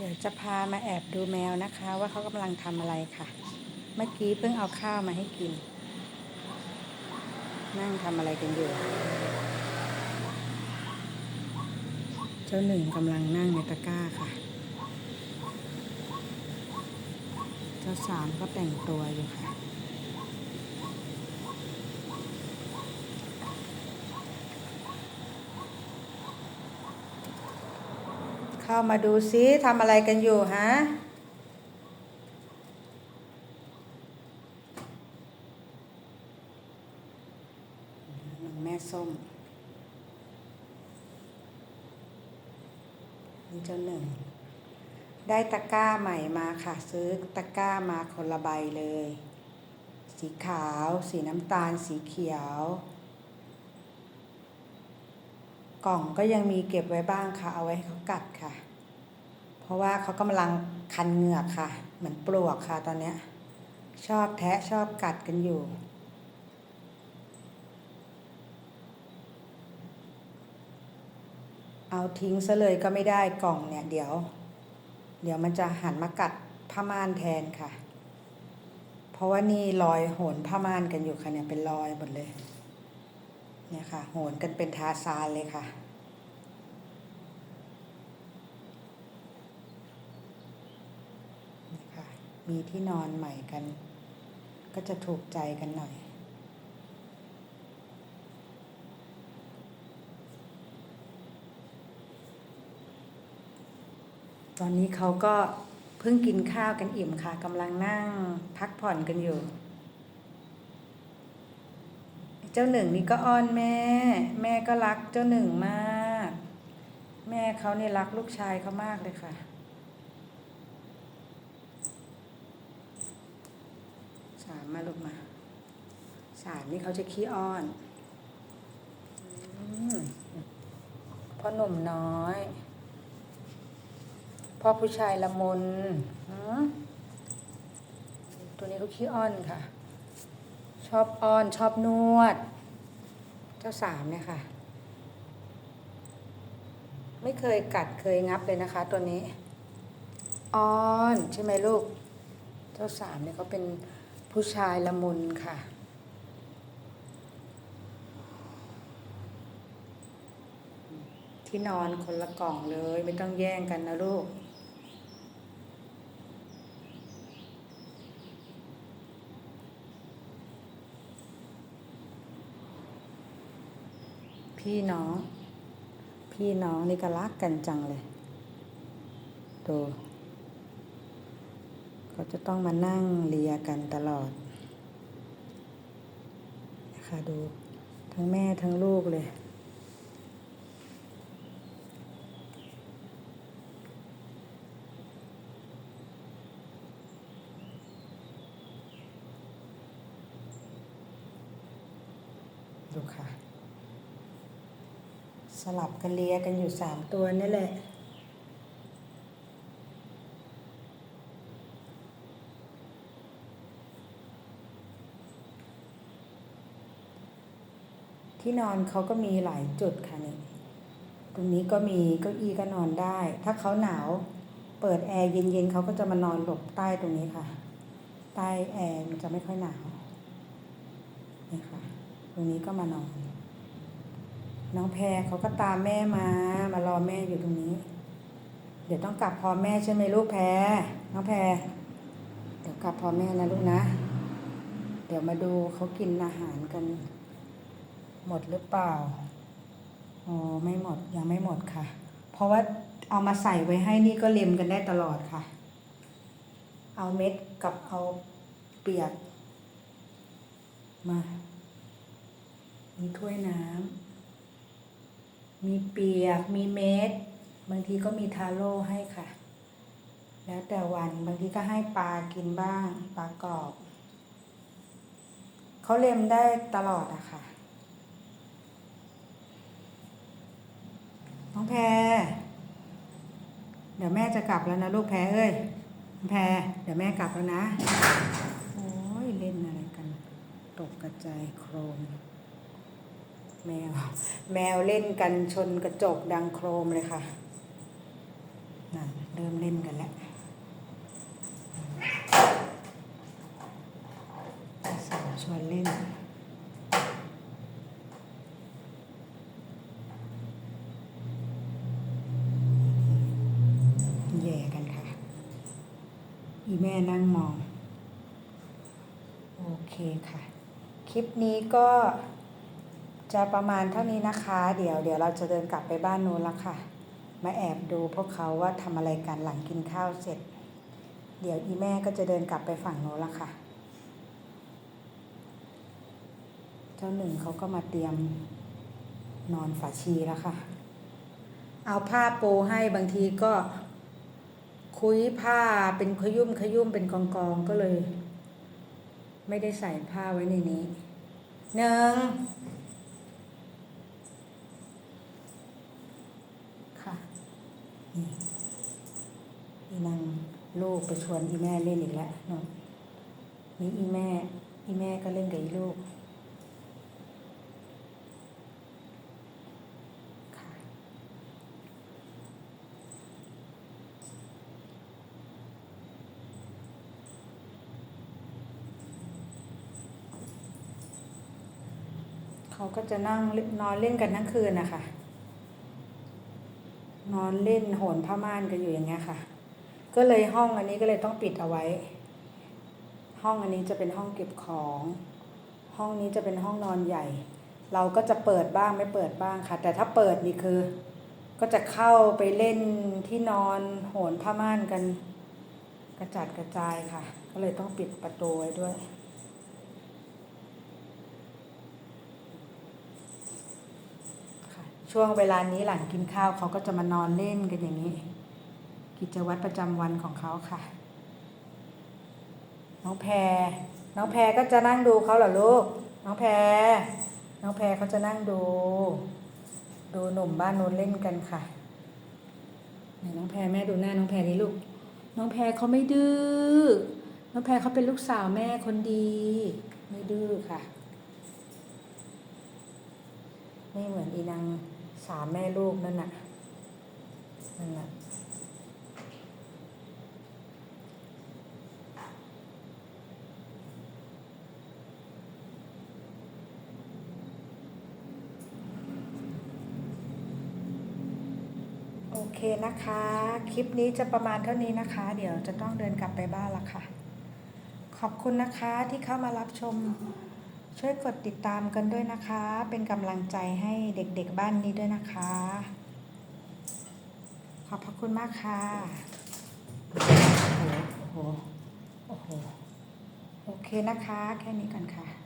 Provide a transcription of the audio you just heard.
เดี๋ยวจะพามาแอบดูแมวนะคะ ว่าเขากำลังทำอะไรค่ะ เมื่อกี้เพิ่งเอาข้าวมาให้กิน นั่งทำอะไรกันอยู่ เจ้าหนึ่งกำลังนั่งในตะกร้าค่ะ เจ้าสามก็แต่งตัวอยู่ค่ะ เข้ามาดูซิทำอะไรกันอยู่ฮะน้องแม่ส้มนี่เจ้าหนึ่ง ได้ตะกร้าใหม่มาค่ะ ซื้อตะกร้ามาคนละใบเลย สีขาว สีน้ำตาล สีเขียว กล่องก็ยังมีเก็บไว้บ้างค่ะ เอาไว้ให้เขากัดค่ะ เพราะว่าเขากำลังคันเหงือกค่ะ เหมือนปลวกค่ะตอนเนี้ยชอบแทะชอบกัดกันอยู่ เอาทิ้งซะเลยก็ไม่ได้กล่องเนี่ย เดี๋ยว เดี๋ยวมันจะหันมากัดผ้าม่านแทนค่ะ เพราะว่านี่รอยโหนผ้าม่านกันอยู่ค่ะเนี่ยเป็นรอยหมดเลย เนี่ยค่ะ โหนกันเป็นทาซานเลยค่ะนี่ค่ะ มีที่นอนใหม่กัน ก็จะถูกใจกันหน่อยตอนนี้เขาก็เพิ่งกินข้าวกันอิ่มค่ะกำลังนั่งพักผ่อนกันอยู่ จ้าหนึ่งนี่ก็อ้อนแม่ แม่ก็รักเจ้าหนึ่งมาก แม่เขาเนี่ยรักลูกชายเขามากเลยค่ะ สามมาลูกมา สามนี่เขาจะขี้อ้อนอพ่อหนุ่มน้อยพ่อผู้ชายละมุนหือตัวนี้เขาขี้อ้อนค่ะ ชอบอ้อนชอบนวด เจ้าสามเนี่ยค่ะ ไม่เคยกัดเคยงับเลยนะคะ ตัวนี้ อ้อนใช่ไหมลูก เจ้าสามเนี่ยเขาเป็นผู้ชายละมุนค่ะที่นอนคนละกล่องเลย ไม่ต้องแย่งกันนะลูก พี่น้อง พี่น้องนี่ก็รักกันจังเลยดูเขาจะต้องมานั่งเลียกันตลอดนะคะดูทั้งแม่ทั้งลูกเลยดูค่ะ สลับกันเลียกันอยู่สามตัวนี่แหละ ที่นอนเขาก็มีหลายจุดค่ะนี่ตรงนี้ก็มีเก้าอี้ก็นอนได้ ถ้าเขาหนาวเปิดแอร์เย็นๆเขาก็จะมานอนหลบใต้ตรงนี้ค่ะ ใต้แอร์มันจะไม่ค่อยหนาวนี่ค่ะ ตรงนี้ก็มานอน น้องแพรเขาก็ตามแม่มา มารอแม่อยู่ตรงนี้ เดี๋ยวต้องกลับพร้อมแม่ใช่ไหมลูกแพรน้องแพรเดี๋ยวกลับพร้อมแม่นะลูกนะ เดี๋ยวมาดูเขากินอาหารกัน หมดหรือเปล่าอ๋อไม่หมดยังไม่หมดค่ะ เพราะว่าเอามาใส่ไว้ให้นี่ก็เล็มกันได้ตลอดค่ะ เอาเม็ดกับเอาเปียก มามีถ้วยน้ำ มีเปียก มีเม็ด บางทีก็มีทาโร่ให้ค่ะ แล้วแต่วันบางทีก็ให้ปลากินบ้าง ปลากรอบ เขาเล็มได้ตลอดอะค่ะ น้องแพร เดี๋ยวแม่จะกลับแล้วนะลูกแพรเอ้ย แพร เดี๋ยวแม่กลับแล้วนะ โอ้ยเล่นอะไรกัน ตกกระจายโครม แมว แมวเล่นกันชนกระจกดังโครมเลยค่ะนั่นเริ่มเล่นกันแล้วสาวชวนเล่นแย่กันค่ะ อีแม่นั่งมอง โอเคค่ะ คลิปนี้ก็ จะประมาณเท่านี้นะคะ เดี๋ยวเดี๋ยวเราจะเดินกลับไปบ้านนู้นแล้วค่ะ มาแอบดูพวกเขาว่าทำอะไรกันหลังกินข้าวเสร็จ เดี๋ยวอีแม่ก็จะเดินกลับไปฝั่งโน้นแล้วค่ะ เจ้าหนึ่งเขาก็มาเตรียมนอนฝาชีแล้วค่ะ เอาผ้าปูให้บางทีก็คุยผ้าเป็นขยุ่มขยุ่มเป็นกองกองก็เลย ไม่ได้ใส่ผ้าไว้ในนี้หนึ่งค่ะ นี่ อีนางลูกไปชวนอีแม่เล่นอีกแล้วเนาะนี่อีแม่ อีแม่ก็เล่นกับอีลูกเขาก็จะนั่งนอนเล่นกันทั้งคืนนะคะ นอนเล่นโหนผ้าม่านกันอยู่อย่างเงี้ยค่ะ ก็เลยห้องอันนี้ก็เลยต้องปิดเอาไว้ ห้องอันนี้จะเป็นห้องเก็บของ ห้องนี้จะเป็นห้องนอนใหญ่ เราก็จะเปิดบ้างไม่เปิดบ้างค่ะ แต่ถ้าเปิดนี่คือ ก็จะเข้าไปเล่นที่นอนโหนผ้าม่านกัน กระจัดกระจายค่ะ ก็เลยต้องปิดประตูไว้ด้วย ค่ะ ช่วงเวลานี้หลังกินข้าวเขาก็จะมานอนเล่นกันอย่างนี้ กิจวัตรประจำวันของเขาค่ะ น้องแพรน้องแพรก็จะนั่งดูเขาเหรอลูก น้องแพรน้องแพรเขาจะนั่งดู ดูหนุ่มบ้านนู้นเล่นกันค่ะไหนน้องแพรแม่ดูหน้าน้องแพรนี่ลูก น้องแพรเขาไม่ดื้อ น้องแพรเขาเป็นลูกสาวแม่คนดี ไม่ดื้อค่ะ ไม่เหมือนอีนาง สามแม่ลูกนั่นน่ะนั่นน่ะโอเคนะคะ คลิปนี้จะประมาณเท่านี้นะคะ เดี๋ยวจะต้องเดินกลับไปบ้านละค่ะ ขอบคุณนะคะที่เข้ามารับชม ช่วยกดติดตามกันด้วยนะคะ เป็นกำลังใจให้เด็กๆบ้านนี้ด้วยนะคะ ขอบพระคุณมากค่ะโอ้โหโอ้โหโอเคนะคะ แค่นี้กันค่ะ